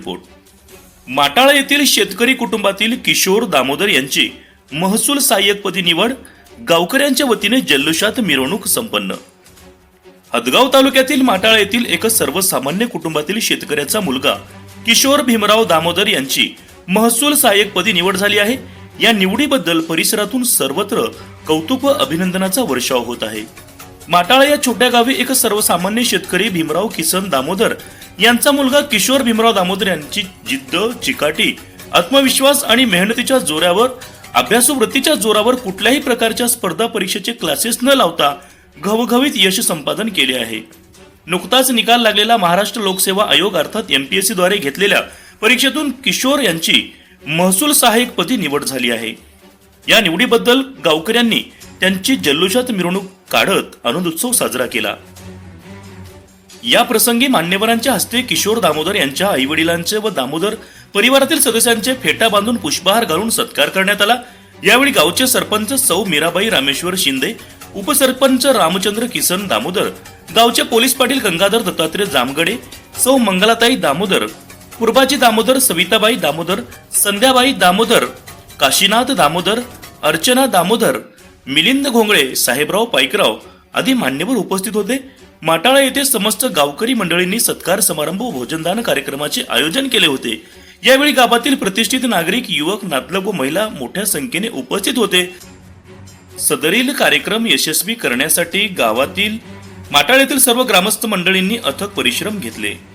Report माटाळा येथील शेतकरी कुटुंबातील किशोर दामोदर यांची महसूल सहाय्यकपदी निवड गावकऱ्यांच्या वतीने जल्लोषात मिरवणूक संपन्न. हदगाव तालुक्यातील माटाळा येथील एका सर्वसामान्य कुटुंबातील शेतकऱ्याचा मुलगा किशोर भीमराव दामोदर यांची महसूल सहाय्यकपदी निवड झाली आहे. या निवडीबद्दल परिसरातून सर्वत्र कौतुक व अभिनंदनाचा वर्षाव होत आहे. माटाळा या छोट्या गावी एक सर्वसामान्य शेतकरी भीमराव किसन दामोदर यांचा मुलगा किशोर भीमराव दामोदर यांची जिद्द चिकाटी आत्मविश्वास आणि मेहनतीच्या जोरावर अभ्यासू वृत्तीच्या जोरावर कुठल्याही प्रकारच्या स्पर्धा परीक्षेचे क्लासेस न लावता घवघवीत यश संपादन केले आहे. नुकताच निकाल लागलेला महाराष्ट्र लोकसेवा आयोग अर्थात एम पी एसद्वारे घेतलेल्या परीक्षेतून किशोर यांची महसूल सहाय्यक पदी निवड झाली आहे. या निवडीबद्दल गावकऱ्यांनी त्यांची जल्लोषात मिरवणूक काढत आनंदोत्सव साजरा केला. या प्रसंगी मान्यवरांच्या हस्ते किशोर दामोदर यांच्या आई वडिलांचे व दामोदर परिवारातील सदस्यांचे फेटा बांधून पुष्पहार घालून सत्कार करण्यात आला. यावेळी गावचे सरपंच सौ मीराबाई रामेश्वर शिंदे उपसरपंच रामचंद्र किसन दामोदर गावचे पोलीस पाटील गंगाधर दत्तात्रय जामगडे सौ मंगलाताई दामोदर पूर्बाजी दामोदर सविताबाई दामोदर संध्याबाई दामोदर काशीनाथ दामोदर अर्चना दामोदर मिलिंद घोंगळे साहेबराव पाईकराव आदी मान्यवर उपस्थित होते. माटाळा येथे समस्त गावकरी मंडळींनी सत्कार समारंभ भोजनदान कार्यक्रमाचे आयोजन केले होते. यावेळी गावातील प्रतिष्ठित नागरिक युवक नातलग व महिला मोठ्या संख्येने उपस्थित होते. सदरील कार्यक्रम यशस्वी करण्यासाठी गावातील माटाळ येथील सर्व ग्रामस्थ मंडळींनी अथक परिश्रम घेतले.